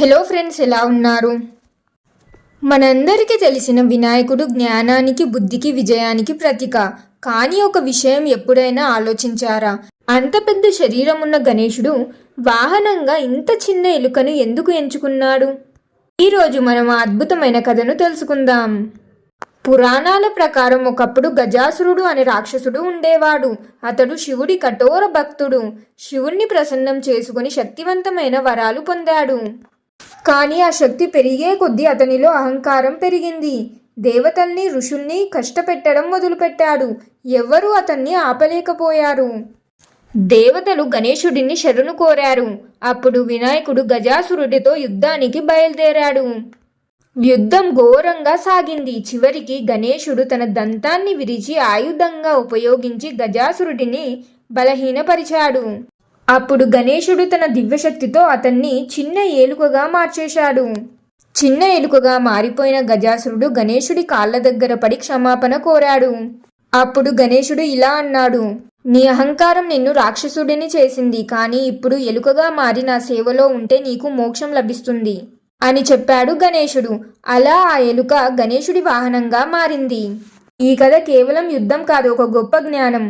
Hello friends ఎలా ఉన్నారు? మనందరికీ తెలిసిన వినాయకుడు జ్ఞానానికి బుద్ధికి విజయానికి ప్రతీక. కానీ ఒక విషయం ఎప్పుడైనా ఆలోచించారా? అంత పెద్ద శరీరం ఉన్న గణేశుడు వాహనంగా ఇంత చిన్న ఎలుకను ఎందుకు ఎంచుకున్నాడు? ఈరోజు మనం ఆ అద్భుతమైన కథను తెలుసుకుందాం. పురాణాల ప్రకారం ఒకప్పుడు గజాసురుడు అనే రాక్షసుడు ఉండేవాడు. అతడు శివుడి కఠోర భక్తుడు. శివుణ్ణి ప్రసన్నం చేసుకుని శక్తివంతమైన వరాలు పొందాడు. కానీ ఆ శక్తి పెరిగే కొద్దీ అతనిలో అహంకారం పెరిగింది. దేవతల్ని ఋషుల్ని కష్టపెట్టడం మొదలుపెట్టాడు. ఎవ్వరూ అతన్ని ఆపలేకపోయారు. దేవతలు గణేశుడిని శరణు కోరారు. అప్పుడు వినాయకుడు గజాసురుడితో యుద్ధానికి బయలుదేరాడు. యుద్ధం ఘోరంగా సాగింది. చివరికి గణేశుడు తన దంతాన్ని విరిచి ఆయుధంగా ఉపయోగించి గజాసురుడిని బలహీనపరిచాడు. అప్పుడు గణేశుడు తన దివ్యశక్తితో అతన్ని చిన్న ఏలుకగా మార్చేశాడు. చిన్న ఎలుకగా మారిపోయిన గజాసురుడు గణేశుడి కాళ్ళ దగ్గర పడి క్షమాపణ కోరాడు. అప్పుడు గణేశుడు ఇలా అన్నాడు నీ అహంకారం నిన్ను రాక్షసుడిని చేసింది కానీ ఇప్పుడు ఎలుకగా మారి నా సేవలో ఉంటే నీకు మోక్షం లభిస్తుంది అని చెప్పాడు గణేశుడు. అలా ఆ ఎలుక గణేశుడి వాహనంగా మారింది. ఈ కథ కేవలం యుద్ధం కాదు ఒక గొప్ప జ్ఞానం.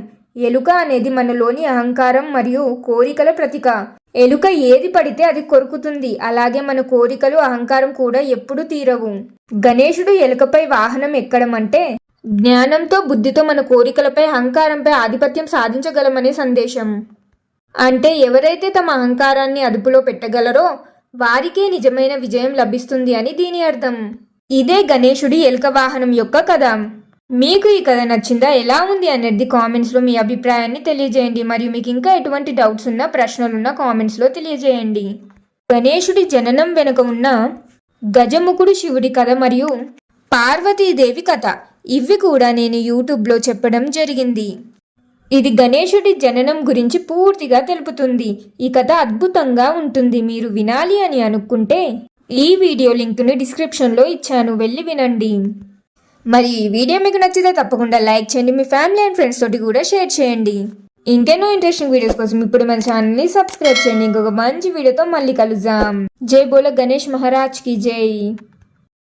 ఎలుక అనేది మనలోని అహంకారం మరియు కోరికల ప్రతీక. ఎలుక ఏది పడితే అది కొరుకుతుంది. అలాగే మన కోరికలు అహంకారం కూడా ఎప్పుడు తీరవు. గణేశుడు ఎలుకపై వాహనం ఎక్కడం అంటే జ్ఞానంతో బుద్ధితో మన కోరికలపై అహంకారంపై ఆధిపత్యం సాధించగలమనే సందేశం. అంటే ఎవరైతే తమ అహంకారాన్ని అదుపులో పెట్టగలరో వారికే నిజమైన విజయం లభిస్తుంది అని దీని అర్థం. ఇదే గణేశుడి ఎలుక వాహనం యొక్క కథ. మీకు ఈ కథ నచ్చిందా? ఎలా ఉంది అనేది కామెంట్స్లో మీ అభిప్రాయాన్ని తెలియజేయండి. మరియు మీకు ఇంకా ఎటువంటి డౌట్స్ ఉన్నా ప్రశ్నలున్నా కామెంట్స్లో తెలియజేయండి. గణేశుడి జననం వెనుక ఉన్న గజముఖుడు శివుడి కథ మరియు పార్వతీదేవి కథ. ఇవి కూడా నేను యూట్యూబ్లో చెప్పడం జరిగింది. ఇది గణేశుడి జననం గురించి పూర్తిగా తెలుపుతుంది. ఈ కథ అద్భుతంగా ఉంటుంది. మీరు వినాలి అని అనుకుంటే ఈ వీడియో లింక్ను డిస్క్రిప్షన్లో ఇచ్చాను. వెళ్ళి వినండి. మరి ఈ వీడియో మీకు నచ్చితే తప్పకుండా లైక్ చేయండి మీ ఫ్యామిలీ అండ్ ఫ్రెండ్స్ తోటి కూడా షేర్ చేయండి. ఇంకెన్నో ఇంట్రెస్టింగ్ వీడియోస్ కోసం ఇప్పుడు మన ఛానల్ని సబ్స్క్రైబ్ చేయండి. ఇంకొక మంచి వీడియోతో మళ్ళీ కలుద్దాం. జై బోల గణేష్ మహారాజ్కి జై.